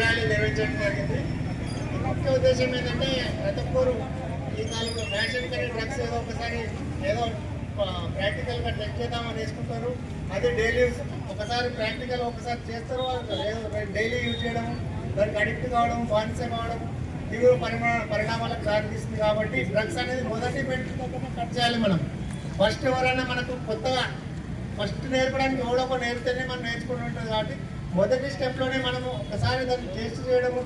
Rally నిర్వహించడం జరిగింది ముఖ్య ఉద్దేశం ఏంటంటే ప్రతి ఒక్కరు ఈ కాలంలో ఫ్యాషన్ కానీ డ్రగ్స్ ఏదో ఒకసారి ఏదో ప్రాక్టికల్గా టెస్ట్ చేద్దామని వేసుకుంటారు అది డైలీ ఒకసారి ప్రాక్టికల్ ఒకసారి చేస్తారు డైలీ యూజ్ చేయడం దానికి అడిక్ట్ కావడం బానిస కావడం తీవ్ర పరిమా పరిణామాలకు దారితీస్తుంది కాబట్టి డ్రగ్స్ అనేది మొదటి పెట్టుకోకుండా కట్ చేయాలి మనం. ఫస్ట్ ఎవరైనా మనకు కొత్తగా ఫస్ట్ నేర్పడానికి ఎవడో ఒక నేర్పితేనే మనం నేర్చుకుని ఉంటుంది కాబట్టి మొదటి స్టెప్లోనే మనము ఒకసారి దాన్ని టేస్ట్ చేయడము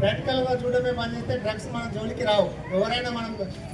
ప్రాక్టికల్గా చూడడమే పని చేస్తే డ్రగ్స్ మన జోలికి రావు. ఎవరైనా మనం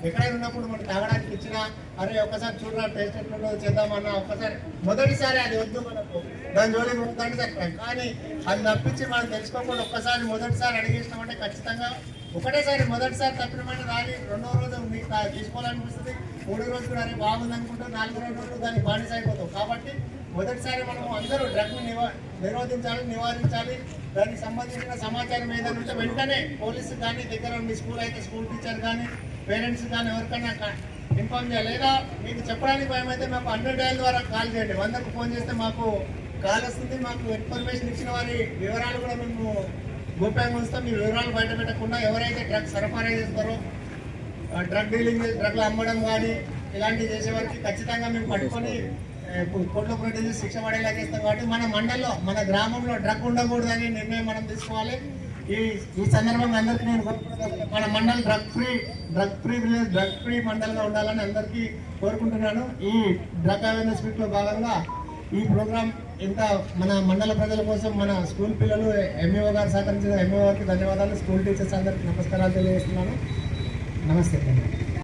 ఎక్కడైనా ఉన్నప్పుడు మనం తాగడానికి ఇచ్చినా అరే ఒకసారి చూడరా టేస్ట్ ఎట్లుందో చేద్దామన్నా ఒక్కసారి మొదటిసారి అది వద్దు మనకు. దాని జోలికి ఉందని చెప్పాం కానీ అది తప్పించి మనం తెలుసుకోకుండా ఒక్కసారి మొదటిసారి అడిగేసినామంటే ఖచ్చితంగా ఒకటేసారి మొదటిసారి తప్పినమంటే దాన్ని రెండో రోజు మీకు తీసుకోవాలనిపిస్తుంది. మూడో రోజు కూడా అరే బాగుంది అనుకుంటూ నాలుగో రోజు దానికి బానిస అయిపోతాం. కాబట్టి మొదటిసారి మనం అందరూ డ్రగ్ నివా నిరోధించాలి నివారించాలి. దానికి సంబంధించిన సమాచారం ఏదైనా ఉంటే వెంటనే పోలీసు కానీ దగ్గర ఉండి స్కూల్ అయితే స్కూల్ టీచర్ కానీ పేరెంట్స్ కానీ ఎవరికైనా ఇన్ఫామ్ ఇన్ఫార్మ్ చేయాలి. లేదా మీకు చెప్పడానికి భయం అయితే మాకు హండ్రెడ్ డైల్ ద్వారా కాల్ చేయండి. వందకు ఫోన్ చేస్తే మాకు కాల్ వస్తుంది. మాకు ఇన్ఫర్మేషన్ ఇచ్చిన వారి వివరాలు కూడా మేము గోప్యంగా ఉంచుతాం. మీ వివరాలు బయట పెట్టకుండా ఎవరైతే డ్రగ్స్ సరఫరా చేస్తారో డ్రగ్ డీలింగ్ డ్రగ్లు అమ్మడం కానీ ఇలాంటివి చేసే వారికి ఖచ్చితంగా మేము పట్టుకొని ఏ, కు- శిక్ష పడేలా చేస్తాం కాబట్టి మన మండల్లో మన గ్రామంలో డ్రగ్ ఉండకూడదని నిర్ణయం మనం తీసుకోవాలి. ఈ ఈ సందర్భంగా అందరికీ నేను కోరుకుంటున్నాను. మన మండలం drug free drug free village drug free మండల్గా ఉండాలని అందరికీ కోరుకుంటున్నాను. ఈ డ్రగ్ అవేర్నెస్ వీక్లో భాగంగా ఈ ప్రోగ్రామ్ ఇంత మన మండల ప్రజల కోసం మన స్కూల్ పిల్లలు ఎంఈఓ గారు సహకరించిన ఎంఈఓ గారికి ధన్యవాదాలు. స్కూల్ టీచర్స్ అందరికీ నమస్కారాలు తెలియజేస్తున్నాను. నమస్తే.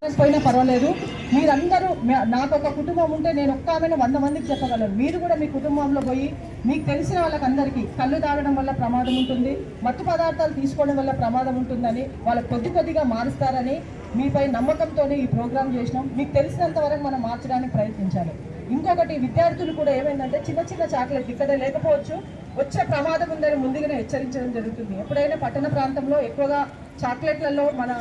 పోయినా పర్వాలేదు. మీరందరూ నాకు ఒక కుటుంబం ఉంటే నేను ఒక్క ఆమెను వంద మందికి చెప్పగలను. మీరు కూడా మీ కుటుంబంలో పోయి మీకు తెలిసిన వాళ్ళకందరికీ కళ్ళు తాగడం వల్ల ప్రమాదం ఉంటుంది మత్తు పదార్థాలు తీసుకోవడం వల్ల ప్రమాదం ఉంటుందని వాళ్ళు కొద్ది కొద్దిగా మారుస్తారని మీపై నమ్మకంతోనే ఈ ప్రోగ్రాం చేసినాం. మీకు తెలిసినంత వరకు మనం మార్చడానికి ప్రయత్నించాలి. ఇంకొకటి విద్యార్థులు కూడా ఏమైందంటే చిన్న చిన్న చాక్లెట్ ఇక్కడ లేకపోవచ్చు వచ్చే ప్రమాదం ఉందని ముందుగానే హెచ్చరించడం జరుగుతుంది. ఎప్పుడైనా పట్టణ ప్రాంతంలో ఎక్కువగా చాక్లెట్లలో మన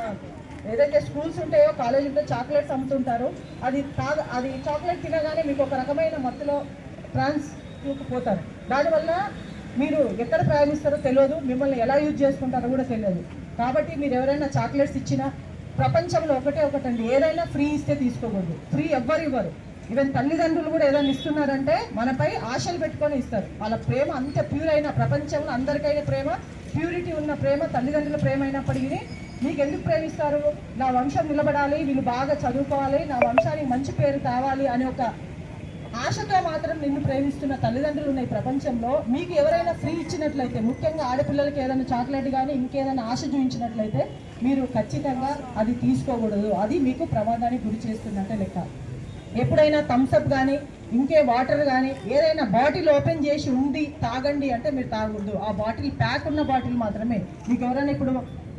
ఏదైతే స్కూల్స్ ఉంటాయో కాలేజ్ ఉంటే చాక్లెట్స్ అమ్ముతుంటారు. అది తాగ అది చాక్లెట్ తినగానే మీకు ఒక రకమైన మత్తులో ట్రాన్స్ పోతారు దానివల్ల మీరు ఎక్కడ ప్రయాణిస్తారో తెలియదు మిమ్మల్ని ఎలా యూజ్ చేసుకుంటారో కూడా తెలియదు. కాబట్టి మీరు ఎవరైనా చాక్లెట్స్ ఇచ్చినా ప్రపంచంలో ఒకటే ఒకటండి. ఏదైనా ఫ్రీ ఇస్తే తీసుకోకూడదు. ఫ్రీ ఎవ్వరు ఇవ్వరు. ఈవెన్ తల్లిదండ్రులు కూడా ఏదైనా ఇస్తున్నారంటే మనపై ఆశలు పెట్టుకొని ఇస్తారు. వాళ్ళ ప్రేమ అంత ప్యూర్ అయిన ప్రపంచంలో అందరికైనా ప్రేమ ప్యూరిటీ ఉన్న ప్రేమ తల్లిదండ్రుల ప్రేమ అయినప్పటికీ మీకు ఎందుకు ప్రేమిస్తారు? నా వంశం నిలబడాలి వీళ్ళు బాగా చదువుకోవాలి నా వంశానికి మంచి పేరు కావాలి అనే ఒక ఆశతో మాత్రం నిన్ను ప్రేమిస్తున్న తల్లిదండ్రులు ఉన్న ఈ ప్రపంచంలో. మీకు ఎవరైనా ఫ్రీ ఇచ్చినట్లయితే ముఖ్యంగా ఆడపిల్లలకి ఏదైనా చాక్లెట్ కానీ ఇంకేదైనా ఆశ చూపించినట్లయితే మీరు ఖచ్చితంగా అది తీసుకోకూడదు. అది మీకు ప్రమాదానికి గురి చేస్తుందంటే లెక్క. ఎప్పుడైనా థమ్స్అప్ కానీ ఇంకే వాటర్ కానీ ఏదైనా బాటిల్ ఓపెన్ చేసి ఉంది తాగండి అంటే మీరు తాగకూడదు. ఆ బాటిల్ ప్యాక్ ఉన్న బాటిల్ మాత్రమే. మీకు ఎవరైనా ఇప్పుడు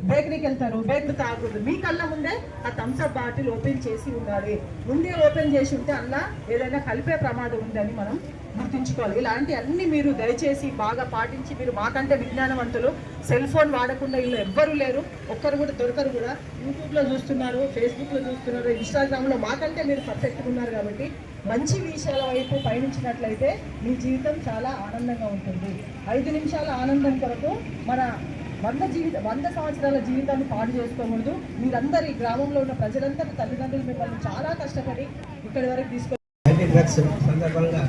బేకరీకి వెళ్తారు బేకరీ తాగకూడదు మీ కళ్ళ ముందే ఆ థమ్స్అప్ బాటిల్ ఓపెన్ చేసి ఉండాలి. ముందే ఓపెన్ చేసి ఉంటే అలా ఏదైనా కలిపే ప్రమాదం ఉందని మనం గుర్తుంచుకోవాలి. ఇలాంటి అన్ని మీరు దయచేసి బాగా పాటించి మీరు మాకంటే విజ్ఞానవంతులు సెల్ ఫోన్ వాడకుండా ఇల్లు ఎవ్వరూ లేరు. ఒక్కరు కూడా దొరకరు కూడా. యూట్యూబ్లో చూస్తున్నారు ఫేస్బుక్లో చూస్తున్నారు ఇన్స్టాగ్రామ్లో మాకంటే మీరు పర్ఫెక్ట్గా ఉన్నారు కాబట్టి మంచి విషయాల వైపు పయనించినట్లయితే మీ జీవితం చాలా ఆనందంగా ఉంటుంది. ఐదు నిమిషాల ఆనందం కొరకు మన వంద జీవిత వంద సంవత్సరాల జీవితాన్ని పాడు చేసుకోకూడదు. మీరందరి గ్రామంలో ఉన్న ప్రజలందరూ తల్లిదండ్రులు మిమ్మల్ని చాలా కష్టపడి ఇక్కడి వరకు తీసుకు డ్రగ్స్ సందర్భంగా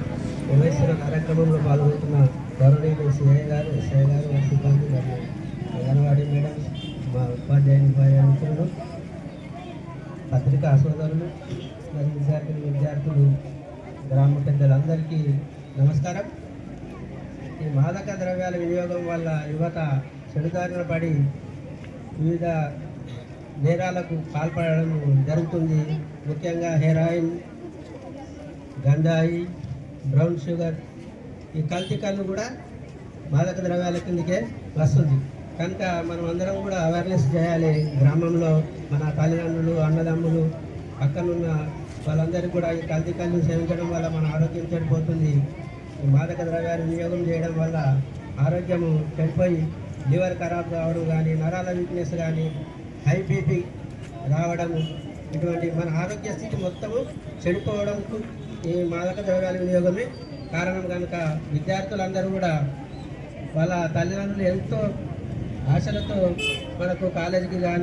నిర్వహిస్తున్న కార్యక్రమంలో పాల్గొంటున్న గౌరవనీయులు సిఐ గారు ఎస్ఐ గారు సిబ్బంది మరియు అంగన్వాడీ మేడం మా ఉపాధ్యాయుని ఉపాధ్యాయ మిత్రులు పత్రికా సోదరులు మరియు విద్యార్థులు విద్యార్థులు గ్రామ పెద్దలందరికీ నమస్కారం. ఈ మాదక ద్రవ్యాల వినియోగం వల్ల యువత చెడుదారిన పడి వివిధ నేరాలకు పాల్పడడం జరుగుతుంది. ముఖ్యంగా హెరాయిన్ గంజాయి బ్రౌన్ షుగర్ ఈ కల్తీ కళ్ళు కూడా మాదక ద్రవ్యాల కిందకే వస్తుంది. కనుక మనం అందరం కూడా అవేర్నెస్ చేయాలి గ్రామంలో మన తల్లిదండ్రులు అన్నదమ్ములు పక్కనున్న వాళ్ళందరికీ కూడా ఈ కల్తీ కళ్ళు సేవించడం వల్ల మన ఆరోగ్యం చెడిపోతుంది. ఈ మాదక ద్రవ్యాలు వినియోగం చేయడం వల్ల ఆరోగ్యము చెడిపోయి లివర్ ఖరాబ్ కావడం కానీ నరాల వీక్నెస్ కానీ హై బీపీ రావడము ఇటువంటి మన ఆరోగ్య స్థితి మొత్తము చెడిపోవడంకు ఈ మాదక ద్రవ్యాల వినియోగమే కారణం కనుక విద్యార్థులందరూ కూడా వాళ్ళ తల్లిదండ్రులు ఎంతో ఆశలతో మనకు కాలేజీకి కానీ